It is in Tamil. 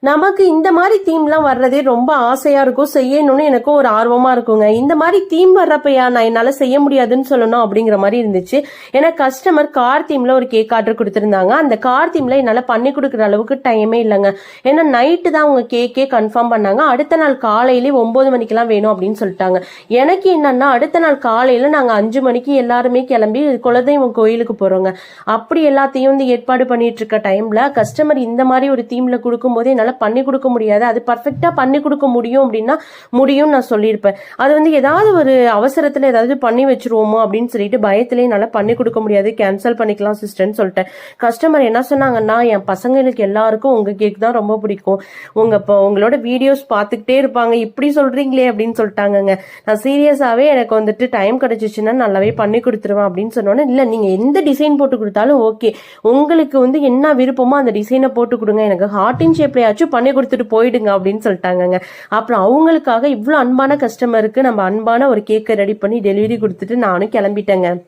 நமக்கு இந்த மாதிரி தீம்லாம் வர்றதே ரொம்ப ஆசையா இருக்கும். செய்யணும்னு எனக்கும் ஒரு ஆர்வமா இருக்குங்க. இந்த மாதிரி தீம் வர்றப்பையா நான் என்னால செய்ய முடியாதுன்னு சொல்லணும் அப்படிங்கிற மாதிரி இருந்துச்சு. ஏன்னா கஸ்டமர் கார் தீம்ல ஒரு கேக் ஆர்டர் கொடுத்துருந்தாங்க. அந்த கார் தீம்ல என்னால பண்ணி கொடுக்குற அளவுக்கு டைமே இல்லைங்க. ஏன்னா நைட்டு தான் அவங்க கேக்கே கன்ஃபார்ம் பண்ணாங்க. அடுத்த நாள் காலையிலே ஒன்பது மணிக்கெல்லாம் வேணும் அப்படின்னு சொல்லிட்டாங்க. எனக்கு என்னன்னா அடுத்த நாள் காலையில நாங்க அஞ்சு மணிக்கு எல்லாருமே கிளம்பி குலதெய்வம் கோயிலுக்கு போறோங்க. அப்படி எல்லாத்தையும் வந்து ஏற்பாடு பண்ணிட்டு இருக்க டைம்ல கஸ்டமர் இந்த மாதிரி ஒரு தீம்ல கொடுக்கும்போது என்னால் பண்ணி கொடுக்க முடியாது. அது பர்ஃபெக்டாக பண்ணி கொடுக்க முடியும் அப்படின்னா முடியும்னு நான் சொல்லியிருப்பேன். அது வந்து ஏதாவது ஒரு அவசரத்தில் ஏதாவது பண்ணி வச்சுருவோமோ அப்படின்னு சொல்லிட்டு பயத்திலே என்னால் பண்ணி கொடுக்க முடியாது. கேன்சல் பண்ணிக்கலாம் சிஸ்டர்னு சொல்லிட்டேன். கஸ்டமர் என்ன சொன்னாங்கன்னா என் பசங்களுக்கு எல்லாருக்கும் உங்கள் கேக் தான் ரொம்ப பிடிக்கும். உங்கள் இப்போ உங்களோட வீடியோஸ் பார்த்துக்கிட்டே இருப்பாங்க. இப்படி சொல்கிறீங்களே அப்படின்னு சொல்லிட்டாங்கங்க. நான் சீரியஸாகவே எனக்கு வந்துட்டு டைம் கிடச்சிச்சுன்னா நல்லாவே பண்ணி கொடுத்துருவேன் அப்படின்னு சொன்னோன்னே இல்லை நீங்கள் எந்த டிசைன் போட்டு கொடுத்தாலும் ஓகே உங்களுக்கு வந்து என்ன விருப்பமோ அந்த டிசைனை போட்டு கொடுங்க. எனக்கு ஹார்டின் ஷேப்லையாச்சும் பண்ணி கொடுத்துட்டு போயிடுங்க அப்படின்னு சொல்லிட்டாங்கங்க. அப்புறம் அவங்களுக்காக இவ்வளோ அன்பான கஸ்டமருக்கு நம்ம அன்பான ஒரு கேக்கை ரெடி பண்ணி டெலிவரி கொடுத்துட்டு நானும் கிளம்பிட்டேங்க.